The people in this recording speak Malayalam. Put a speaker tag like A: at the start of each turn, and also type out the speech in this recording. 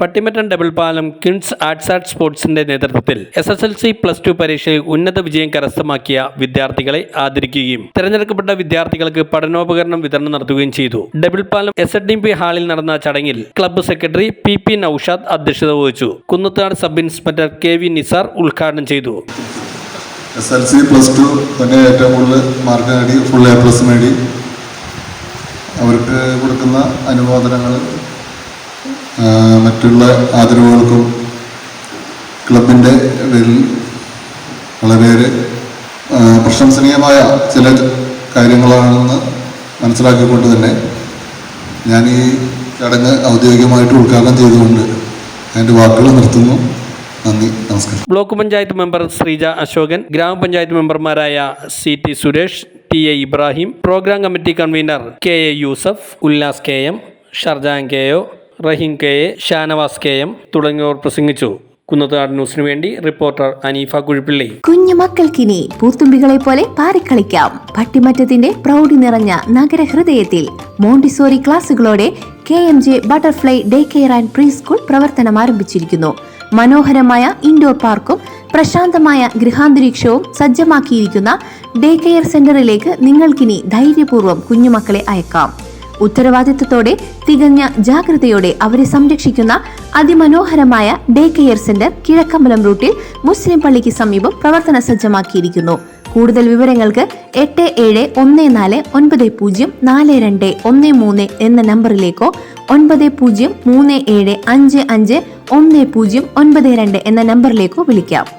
A: പട്ടിമറ്റം ഡബിൾ പാലം കിൻസ് ആർട്സ് ആർട്സ് സ്പോർട്സിന്റെ നേതൃത്വത്തിൽ S S L C plus two പരീക്ഷയിൽ ഉന്നത വിജയം കരസ്ഥമാക്കിയ വിദ്യാർത്ഥികളെ ആദരിക്കുകയും തെരഞ്ഞെടുക്കപ്പെട്ട വിദ്യാർത്ഥികൾക്ക് പഠനോപകരണം വിതരണം നടത്തുകയും ചെയ്തു. ഡബിൾ പാലം എസ് പി ഹാളിൽ നടന്ന ചടങ്ങിൽ club secretary P P Naushad അധ്യക്ഷത വഹിച്ചു. Kunnathad sub inspector K V Nisar ഉദ്ഘാടനം ചെയ്തു.
B: S L C plus two തന്നെ ഏറ്റവും കൂടുതൽ മാർക്ക് നേടി ഫുൾ എ പ്ലസ് നേടി. അവർക്ക് കൊടുക്കുന്ന അനുമോദനങ്ങൾ മറ്റുള്ള ആദരവുകൾക്കും ക്ലബിന്റെ പേരിൽ വളരെയേറെ പ്രശംസനീയമായ ചില കാര്യങ്ങളാണെന്ന് മനസ്സിലാക്കിക്കൊണ്ട് തന്നെ ഞാൻ ഈ ചടങ്ങ് ഔദ്യോഗികമായിട്ട് ഉദ്ഘാടനം ചെയ്തുകൊണ്ട് അതിന്റെ വാക്കുകൾ നിർത്തുന്നു. നന്ദി നമസ്കാരം.
A: ബ്ലോക്ക് പഞ്ചായത്ത് മെമ്പർ ശ്രീജ അശോകൻ ഗ്രാമപഞ്ചായത്ത് മെമ്പർമാരായ C T Suresh T A Ibrahim programme committee convener K A Yusuf Ullas K M Sharjan K O Rahim K A Shanavas K M തുടങ്ങിയവർ പ്രസംഗിച്ചു. കുന്നത്താട് ന്യൂസിനു വേണ്ടി റിപ്പോർട്ടർ അനീഫ കുഴിപ്പിള്ളി.
C: കുഞ്ഞു മക്കൾക്കിനി പൂത്തുമ്പികളെ പോലെ പാറിക്കളിക്കാം. പട്ടിമറ്റത്തിന്റെ പ്രൗഢി നിറഞ്ഞ നഗരഹൃദയത്തിൽ Montessori ക്ലാസുകളോടെ K M J butterfly day care and pre school പ്രവർത്തനം ആരംഭിച്ചിരിക്കുന്നു. മനോഹരമായ ഇൻഡോർ പാർക്കും പ്രശാന്തമായ ഗൃഹാന്തരീക്ഷവും സജ്ജമാക്കിയിരിക്കുന്ന ഡേ കെയർ സെന്ററിലേക്ക് നിങ്ങൾക്കിനി ധൈര്യപൂർവം കുഞ്ഞുമക്കളെ അയക്കാം. ഉത്തരവാദിത്തത്തോടെ തികഞ്ഞ ജാഗ്രതയോടെ അവരെ സംരക്ഷിക്കുന്ന അതിമനോഹരമായ ഡേ കെയർ സെന്റർ കിഴക്കമ്പലം റൂട്ടിൽ മുസ്ലിം പള്ളിക്ക് സമീപം പ്രവർത്തന സജ്ജമാക്കിയിരിക്കുന്നു. കൂടുതൽ വിവരങ്ങൾക്ക് എട്ട് ഏഴ് ഒന്ന് നാല് ഒൻപത് പൂജ്യം നാല് രണ്ട് ഒന്ന് മൂന്ന് എന്ന നമ്പറിലേക്കോ ഒൻപത് പൂജ്യം മൂന്ന് ഏഴ് അഞ്ച് അഞ്ച് ഒന്ന് പൂജ്യം ഒൻപത് രണ്ട് എന്ന നമ്പറിലേക്കോ വിളിക്കാം.